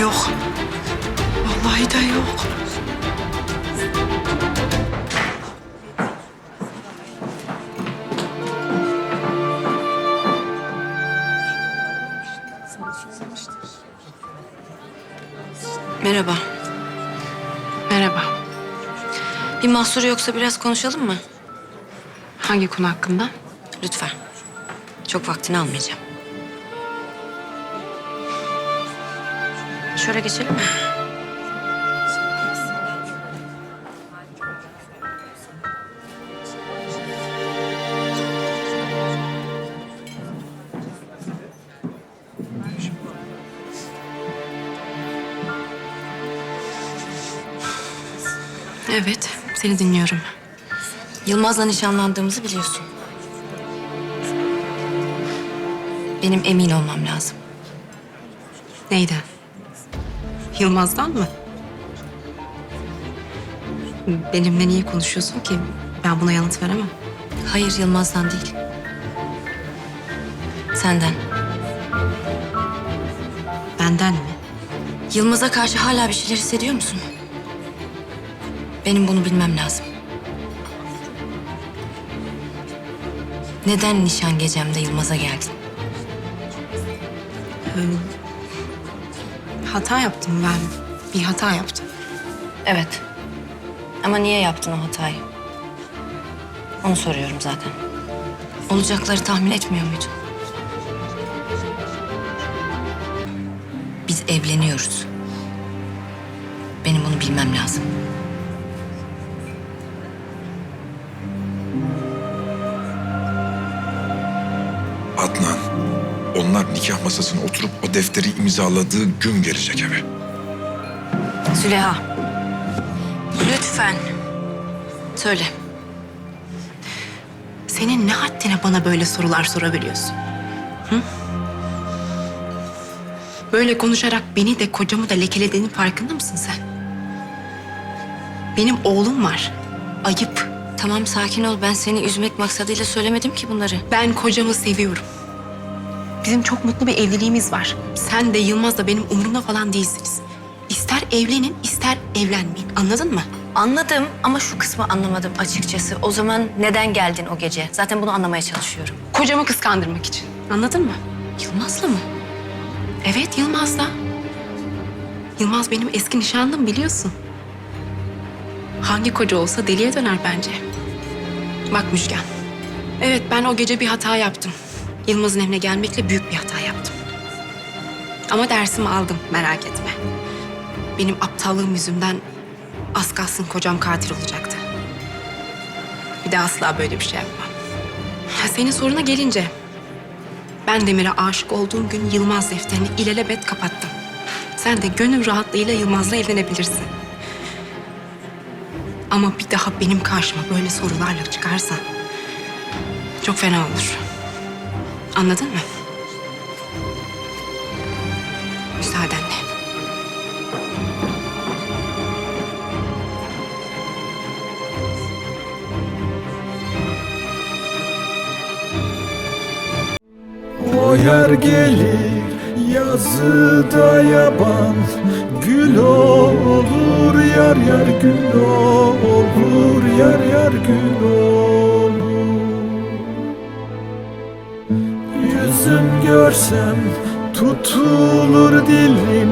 yok. Vallahi de yok. Merhaba. Merhaba. Bir mahsuru yoksa biraz konuşalım mı? Hangi konu hakkında? Lütfen. Çok vaktini almayacağım. Şöyle geçelim mi? Evet, seni dinliyorum. Yılmaz'la nişanlandığımızı biliyorsun. Benim emin olmam lazım. Neyden? Yılmaz'dan mı? Benimle niye konuşuyorsun ki? Ben buna yanıt veremem. Hayır Yılmaz'dan değil. Senden. Benden mi? Yılmaz'a karşı hala bir şeyler hissediyor musun? Benim bunu bilmem lazım. Neden nişan gecemde Yılmaz'a geldin? Hata yaptım ben. Bir hata yaptım. Evet. Ama niye yaptın o hatayı? Onu soruyorum zaten. Olacakları tahmin etmiyor muydun? Biz evleniyoruz. Benim bunu bilmem lazım. Adnan, onlar nikah masasına oturup o defteri imzaladığı gün gelecek eve. Züleyha. Lütfen. Söyle. Senin ne haddine bana böyle sorular sorabiliyorsun? Hı? Böyle konuşarak beni de kocamı da lekelediğinin farkında mısın sen? Benim oğlum var. Ayıp. Tamam sakin ol. Ben seni üzmek maksadıyla söylemedim ki bunları. Ben kocamı seviyorum. Bizim çok mutlu bir evliliğimiz var. Sen de Yılmaz da benim umurumda falan değilsiniz. İster evlenin, ister evlenmeyin. Anladın mı? Anladım ama şu kısmı anlamadım açıkçası. O zaman neden geldin o gece? Zaten bunu anlamaya çalışıyorum. Kocamı kıskandırmak için. Anladın mı? Yılmaz'la mı? Evet Yılmaz'la. Yılmaz benim eski nişanlım biliyorsun. Hangi koca olsa deliye döner bence. Bak Müjgan. Evet ben o gece bir hata yaptım. Yılmaz'ın evine gelmekle büyük bir hata yaptım. Ama dersimi aldım merak etme. Benim aptallığım yüzünden az kalsın kocam katil olacaktı. Bir daha asla böyle bir şey yapmam. Senin soruna gelince ben Demir'e aşık olduğum gün Yılmaz defterini ilelebet kapattım. Sen de gönül rahatlığıyla Yılmaz'la evlenebilirsin. Ama bir daha benim karşıma böyle sorularla çıkarsan çok fena olur. Anladın mı? Müsaadenle. O yer gelir yazıda yaban Gül olur yar yar gül olur Yar yar gül olur görsem tutulur dilim